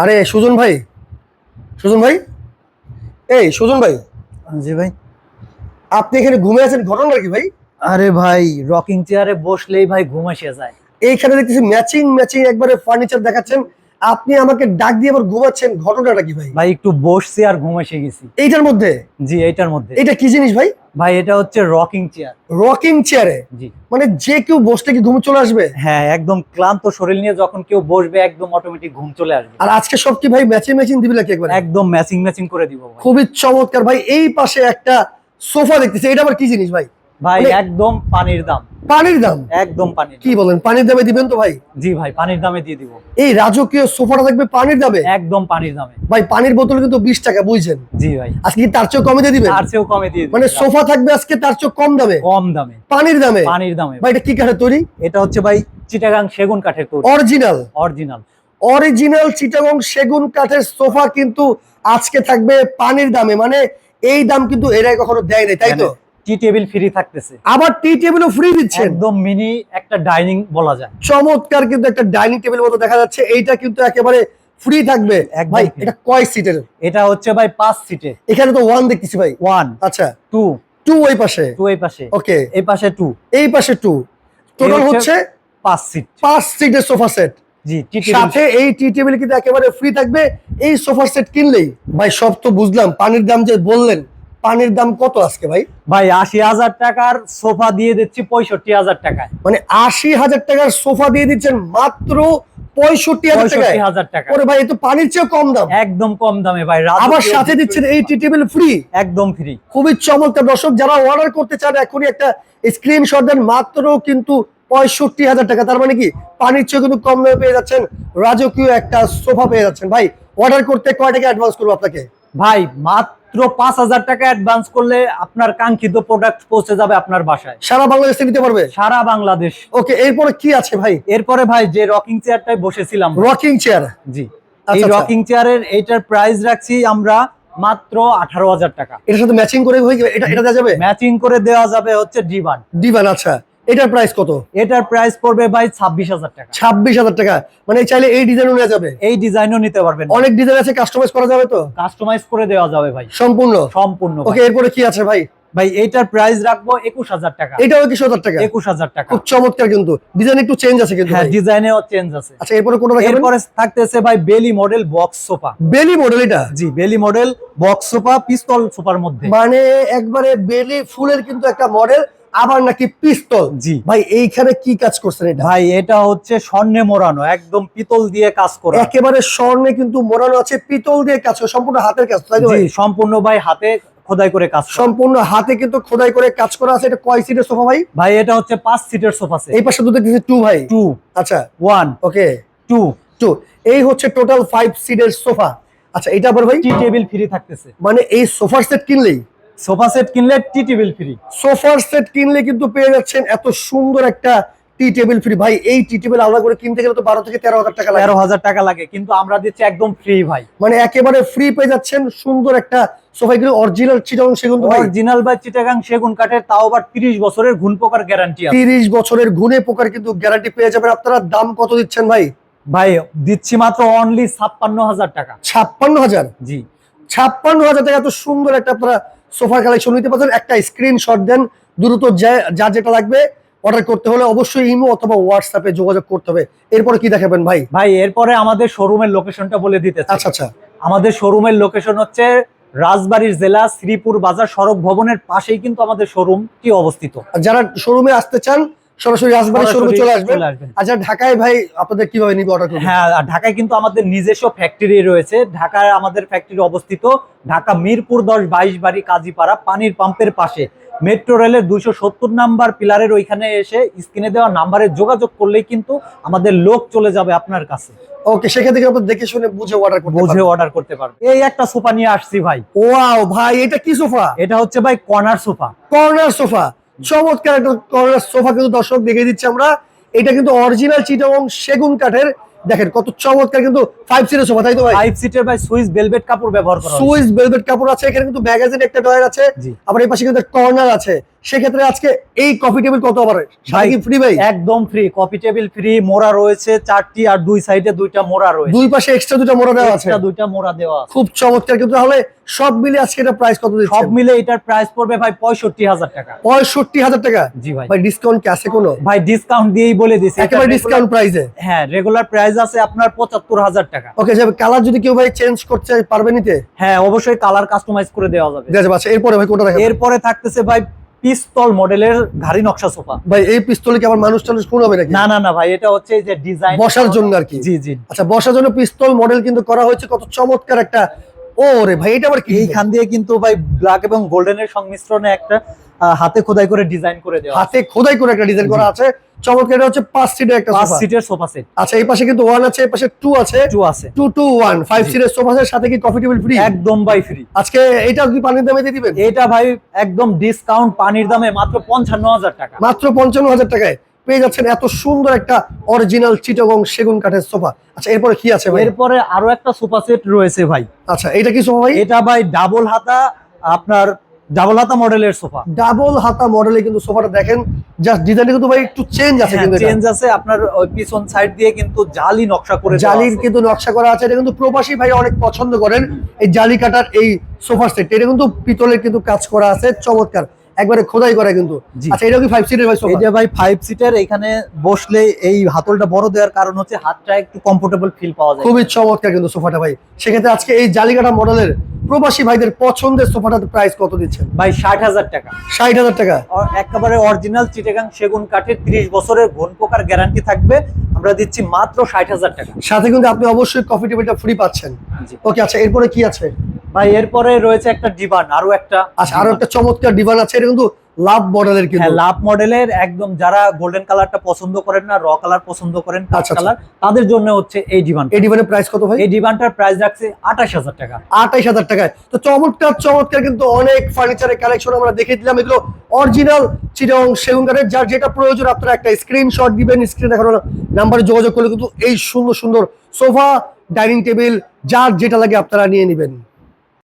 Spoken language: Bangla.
আরে সুজন ভাই। সুজন ভাই? এই সুজন ভাই। জি ভাই। আপনি এখানে ঘুমে আছেন ঘটনা কি ভাই? আরে ভাই রকিং চেয়ারে বসলেই ভাই ঘুম আসে যায়। এইখানে দেখতেছি ম্যাচিং ম্যাচিং একবারে ফার্নিচার দেখাচ্ছেন। আপনি আমাকে ডাক দিয়ে আবার ঘুমাচ্ছেন ঘটনাটা কি ভাই? ভাই একটু বসছি আর ঘুম এসে গেছি। এইটার মধ্যে? জি এইটার মধ্যে। এটা কি জিনিস ভাই? ভাই এটা হচ্ছে রকিং চেয়ার রকিং চেয়ারে জি। মানে যে কেউ বসতে কি ঘুম চলে আসবে? হ্যাঁ একদম ক্লান্ত শরীর নিয়ে যখন কেউ বসবে একদম অটোমেটিক ঘুম চলে আসবে। আর আজকে সব কি ভাই ম্যাচিং ম্যাচিং দিবি নাকি একবার? একদম ম্যাচিং ম্যাচিং করে দিব খুবই চমৎকার ভাই এই পাশে একটা সোফা দেখতেছি এটা আবার কি জিনিস ভাই? ভাই মানে- একদম পানির দাম। পানির দাম? একদম পানির কি বলেন পানির দামে দিবেন তো ভাই? জি ভাই পানির দামে দিয়ে দিব। এই রাজকীয় সোফাটা থাকবে পানির দামে? একদম পানির দামে। ভাই পানির বোতল কিন্তু বিশ টাকা বুঝছেন? জি ভাই। আজকে কি তার চেয়েও কমে দিয়ে দিবেন? তার চেয়েও কমে দিয়ে দিব মানে সোফা থাকবে আজকে তার চেয়েও কম দামে? কম দামে। পানির দামে? পানির দামে। ভাই এটা কি কাঠের তৈরি? এটা হচ্ছে ভাই চিটাগাং সেগুন কাঠের তৈরি। অরিজিনাল। অরিজিনাল। অরিজিনাল চিটাগং সেগুন কাঠের সোফা কিন্তু আজকে থাকবে পানির দামে। মানে এই দাম কিন্তু এরাই কখনো দেয় নাই তাই তো? টি টেবিল ফ্রি থাকতেছে। আবার টি টেবিলও ফ্রি দিচ্ছেন। একদম মিনি একটা ডাইনিং বলা যায়। চমৎকার কিন্তু একটা ডাইনিং টেবিল মতো দেখা যাচ্ছে। এইটা কিন্তু একেবারে ফ্রি থাকবে। ভাই এটা কয় সিটের? এটা হচ্ছে ভাই পাঁচ সিটে এখানে তো ওয়ান দেখতেছি ভাই। ওয়ান আচ্ছা। টু টু ওই পাশে। টু এই পাশে। ওকে এই পাশে টু এই পাশে টু টোটাল হচ্ছে পাঁচ সিট পাঁচ সিটের সোফা সেট সাথে এই টি টেবিল কিন্তু একেবারে ফ্রি থাকবে। এই সোফা সেট কিনলেই ভাই সব তো বুঝলাম। পানির দাম যে বললেন পানির দাম কত আজকে ভাই? ভাই আশি হাজার টাকার সোফা দিয়ে দিচ্ছি পঁয়ষট্টি হাজার টাকায়। মানে আশি হাজার টাকার সোফা দিয়ে দিচ্ছেন মাত্র পঁয়ষট্টি হাজার টাকায়? টাকা ওরে ভাই তো পানির চেয়ে কম দাম। একদম কম দামে ভাই রাজকীয় আবার সাথে দিচ্ছেন এই টি টেবিল ফ্রি একদম ফ্রি খুবই চমৎকার। দর্শক যারা অর্ডার করতে চান এখনই একটা স্ক্রিনশট দেন মাত্র কিন্তু পঁয়ষট্টি হাজার টাকা। তার মানে কি? পানির চেয়ে কিন্তু কম দামে পেয়ে যাচ্ছেন রাজকীয় একটা সোফা পেয়ে যাচ্ছেন। ভাই অর্ডার করতে কয় টাকা অ্যাডভান্স করব আপনাকে? ভাই মাত্র পাঁচ হাজার টাকা অ্যাডভান্স করলে আপনার কাঙ্ক্ষিত প্রোডাক্ট পৌঁছে যাবে আপনার বাসায়। সারা বাংলাদেশে নিতে পারবে? সারা বাংলাদেশ। ওকে এরপরে কি আছে ভাই? এরপরে ভাই যে রকিং চেয়ারটায় বসেছিলাম রকিং চেয়ার জি। আচ্ছা, এই আচ্ছা। রকিং চেয়ারের এইটার প্রাইস রাখছি আমরা মাত্র আঠারো হাজার টাকা। এটার সাথে ম্যাচিং করে হয়ে এটা এটা দেওয়া যাবে? ম্যাচিং করে দেওয়া যাবে হচ্ছে ডিবান দিবেন আচ্ছা। এটার প্রাইস কত? এটার প্রাইস পড়বে ভাই ছাব্বিশ হাজার টাকা। ছাব্বিশ হাজার টাকা। মানে চাইলে এই ডিজাইনও নেওয়া যাবে? এই ডিজাইনও নিতে পারবেন। অনেক ডিজাইন আছে কাস্টমাইজ করা যাবে তো? কাস্টমাইজ করে দেওয়া যাবে ভাই। সম্পূর্ণ? সম্পূর্ণ ওকে এরপরে কি আছে ভাই? ভাই এইটার প্রাইস রাখব একুশ হাজার টাকা। এটাও কি হাজার টাকা? একুশ হাজার টাকা। খুব চমৎকার কিন্তু। ডিজাইন একটু চেঞ্জ আছে কিন্তু হ্যাঁ। ডিজাইনেও চেঞ্জ আছে। আচ্ছা এরপরে কোনটা এরপরে থাকতেছে ভাই বেলি মডেল বক্স সোফা বেলি মডেল এটা? জি বেলি মডেল বক্স সোফা পিস্তল সোফার মধ্যে। মানে একবারে বেলি ফুলের কিন্তু একটা মডেল আবার নাকি পিস্তল? জি। ভাই এইখানে কি কাজ করছেন এটা? ভাই এটা হচ্ছে স্বর্ণে মোড়ানো একদম পিতল দিয়ে কাজ করা। একেবারে স্বর্ণে কিন্তু মোড়ানো আছে পিতল দিয়ে কাজ করে, সম্পূর্ণ হাতের কাজ তাই জি সম্পূর্ণ ভাই হাতে খোদাই করে কাজ সম্পূর্ণ হাতে কিন্তু খোদাই করে কাজ করা আছে এটা কয় সিটের সোফা ভাই? ভাই এটা হচ্ছে পাঁচ সিটের সোফা সেট এই পাশে দুটো টু ভাই। টু আচ্ছা। ওয়ান ওকে টু টু এই হচ্ছে টোটাল ফাইভ সিটের সোফা। আচ্ছা এটা আবার ভাই? টি টেবিল ফ্রি থাকতেছে। মানে এই সোফার সেট কিনলেই সোফা সেট কিনলে টি টেবিল ফ্রি। সোফার সেট কিনলে কিন্তু পেয়ে যাচ্ছেন এত সুন্দর একটা টি টেবিল ফ্রি। ভাই এই টি টেবিল আলাদা করে কিনতে গেলে তো বারো থেকে তেরো হাজার টাকা তেরো হাজার টাকা লাগে কিন্তু আমরা দিচ্ছি একদম ফ্রি ভাই। মানে একেবারে ফ্রি পেয়ে যাচ্ছেন সুন্দর একটা সোফা। এগুলো অরিজিনাল চিটং সেগুন অরিজিনাল বা চিটাগাং সেগুন কাঠের তাও আবার তিরিশ বছরের পোকার গ্যারান্টি তিরিশ বছরের পোকার কিন্তু গ্যারান্টি পেয়ে যাবেন। আপনারা দাম কত দিচ্ছেন ভাই? ভাই দিচ্ছি মাত্র অনলি ছাপ্পান্ন হাজার টাকা। ছাপ্পান্ন হাজার? জি। ছাপ্পান্ন হাজার টাকা এত সুন্দর একটা আপনারা সোফার কালেকশন নিতে পারছেন। একটা স্ক্রিনশট দেন দ্রুত যা- যেটা লাগবে অর্ডার করতে হলে অবশ্যই ইমো অথবা হোয়াটসঅ্যাপে যোগাযোগ করতে হবে। এরপরে কি দেখাবেন ভাই? ভাই এরপরে আমাদের শোরুমের লোকেশনটা বলে দিতে আচ্ছা আচ্ছা। আমাদের শোরুমের লোকেশন হচ্ছে রাজবাড়ির জেলা শ্রীপুর বাজার সড়ক ভবনের পাশেই কিন্তু আমাদের শোরুম শোরুমটি অবস্থিত যারা শোরুমে আসতে চান সরাসরি রাজবাড়ি শোরুমে চলে আসবেন। যারা ঢাকায় ভাই আপনাদের কীভাবে নিবে অর্ডার করবেন? হ্যাঁ ঢাকায় কিন্তু আমাদের নিজস্ব ফ্যাক্টরি রয়েছে। ঢাকায় আমাদের ফ্যাক্টরি অবস্থিত ঢাকা মিরপুর দশ বাইশ বাড়ি কাজীপাড়া পানির পাম্পের পাশে। মেট্রো রেলের দুইশো সত্তর নাম্বার পিলারের ওইখানে এসে স্ক্রিনে দেওয়া নাম্বারে যোগাযোগ করলেই কিন্তু আমাদের লোক চলে যাবে আপনার কাছে। ওকে সেখান থেকে আপনার দেখে শুনে বুঝে অর্ডার করতে বুঝে বুঝে অর্ডার করতে পারবে এই একটা সোফা নিয়ে আসছি ভাই। ওয়াও ভাই এটা কি সোফা? এটা হচ্ছে ভাই কর্নার সোফা। Corner sofa. চমৎকার একটা সোফা কিন্তু দর্শক দেখে দিচ্ছি আমরা। এটা কিন্তু অরিজিনাল চিটাবং সেগুন কাঠের দেখেন কত চমৎকার কিন্তু ফাইভ সিটের সোফা তাই তো ভাই? ফাইভ সিটের ভাই সুইস বেলভেট কাপড় ব্যবহার করা সুইস ভেলভেট কাপড় আছে এখানে কিন্তু ম্যাগাজিন একটা ডয়ার আছে। আবার এই পাশে কিন্তু কর্নার আছে। সেক্ষেত্রে আজকে এই কফি টেবিল কত আবার? ফ্রি ভাই একদম ফ্রি কপি টেবিল ফ্রি মোড়া রয়েছে চারটি আর দুই সাইডে দুইটা মোড়া রয়েছে। দুই পাশে এক্সট্রা দুটো মোড়া দেওয়া আছে। দুইটা মোড়া দেওয়া খুব চমৎকার কিন্তু তাহলে সব মিলে আজকে এটা প্রাইস কত সব মিলে এটার প্রাইস পড়বে ভাই পঁয়ষট্টি হাজার টাকা। পঁয়ষট্টি হাজার টাকা? জি ভাই। ভাই ডিসকাউন্ট কি আছে কোনো? ভাই ডিসকাউন্ট দিয়েই বলে দিছি একেবারে ডিসকাউন্ট প্রাইসে হ্যাঁ রেগুলার প্রাইস আছে আপনার পঁচাত্তর হাজার টাকা। ওকে যে কালার যদি কেউ ভাই চেঞ্জ করতে পারবে নিতে? হ্যাঁ অবশ্যই কালার কাস্টমাইজ করে দেওয়া যাবে। দেখা যাবে আচ্ছা এরপরে ভাই কোনটা এরপরে থাকতেছে ভাই পিস্তল মডেলের ঘাড়ি নকশা সোফা। ভাই এই পিস্তলে কি আবার মানুষ টানুষ কোন হবে নাকি? না না না ভাই এটা হচ্ছে এই যে ডিজাইন বসার জন্য আর কি। জি জি। আচ্ছা বসার জন্য পিস্তল মডেল কিন্তু করা হয়েছে কত চমৎকার একটা ও রে ভাই এটা আবার কি? এইখান দিয়ে কিন্তু ভাই ব্ল্যাক এবং গোল্ডেনের সংমিশ্রণে একটা হাতে খোদাই করে ডিজাইন করে দেওয়া হাতে খোদাই করে একটা ডিজাইন করা আছে। এটা হচ্ছে সিটের একটা সোফা সিটের সোফা সেট আচ্ছা এই পাশে কিন্তু আছে এই পাশে টু আছে। আছে। টু টু ওয়ান ফাইভ জি। সিটের সোফা সাথে কি কফি টেবিল ফ্রি একদম ভাই ফ্রি আজকে এটা কি পানির দামে দিয়ে দিবেন? এটা ভাই একদম ডিসকাউন্ট পানির দামে মাত্র পঞ্চান্ন হাজার টাকা। মাত্র পঞ্চান্ন হাজার টাকায় পেয়ে যাচ্ছেন এত সুন্দর একটা অরিজিনাল চিটাগং সেগুন কাঠের সোফা আচ্ছা এরপরে কি আছে ভাই? এরপরে আরও একটা সোফা সেট রয়েছে ভাই। আচ্ছা এটা কি সোফা ভাই? এটা ভাই ডাবল হাতা আপনার ডাবল হাতা মডেলের সোফা। ডাবল হাতা মডেলে কিন্তু সোফাটা দেখেন জাস্ট ডিজাইনটা কিন্তু ভাই একটু চেঞ্জ আছে কিন্তু চেঞ্জ আছে আপনার পিছন সাইড দিয়ে কিন্তু জালি নকশা করে জালির কিন্তু নকশা করা আছে এটা কিন্তু প্রবাসী ভাই অনেক পছন্দ করেন এই জালি কাটার এই সোফা সেট এটা কিন্তু পিতলের কিন্তু কাজ করা আছে চমৎকার। একবারে খোদাই করা কিন্তু। আচ্ছা এটা কি ফাইভ সিটের ভাই সোফা এটা ভাই ফাইভ সিটার এখানে বসলে এই হাতলটা বড় দেওয়ার কারণ হচ্ছে হাতটা একটু কমফোর্টেবল ফিল পাওয়া যায়। খুবই চমৎকার কিন্তু সোফাটা ভাই। সেক্ষেত্রে আজকে এই জালিকাটা মডেলের প্রবাসী ভাইদের পছন্দের সোফাটার প্রাইস কত দিচ্ছেন? ভাই ষাট হাজার টাকা। ষাট হাজার টাকা? আর একেবারে অরিজিনাল চিটেগাং সেগুন কাঠের ত্রিশ বছরের ঘন পোকার গ্যারান্টি থাকবে। আমরা দিচ্ছি মাত্র ষাট হাজার টাকা। সাথে কিন্তু আপনি অবশ্যই কফি টেবিলটা ফ্রি পাচ্ছেন। ওকে আচ্ছা এরপরে কি আছে? ভাই এরপরে রয়েছে একটা ডিভান আরও একটা আচ্ছা আরও একটা চমৎকার ডিভান আছে এটা কিন্তু লাভ মডেলের কিন্তু। হ্যাঁ লাভ মডেলের একদম যারা গোল্ডেন কালারটা পছন্দ করেন না র কালার পছন্দ করেন কাঠ আচ্ছা, কালার তাদের জন্য হচ্ছে এই ডিভান এই ডিভানের প্রাইস কত ভাই? এই ডিভানটার প্রাইস রাখছে আঠাশ হাজার টাকা। আঠাইশ হাজার টাকায়। তো চমৎকার চমৎকার কিন্তু অনেক ফার্নিচারের কালেকশন আমরা দেখে দিলাম। এগুলো অরিজিনাল চিরং সেগুন কাঠের যার যেটা প্রয়োজন আপনারা একটা স্ক্রিনশট দিবেন স্ক্রিন দেখানো নাম্বারে যোগাযোগ করলে কিন্তু এই সুন্দর সুন্দর সোফা ডাইনিং টেবিল যার যেটা লাগে আপনারা নিয়ে নেবেন।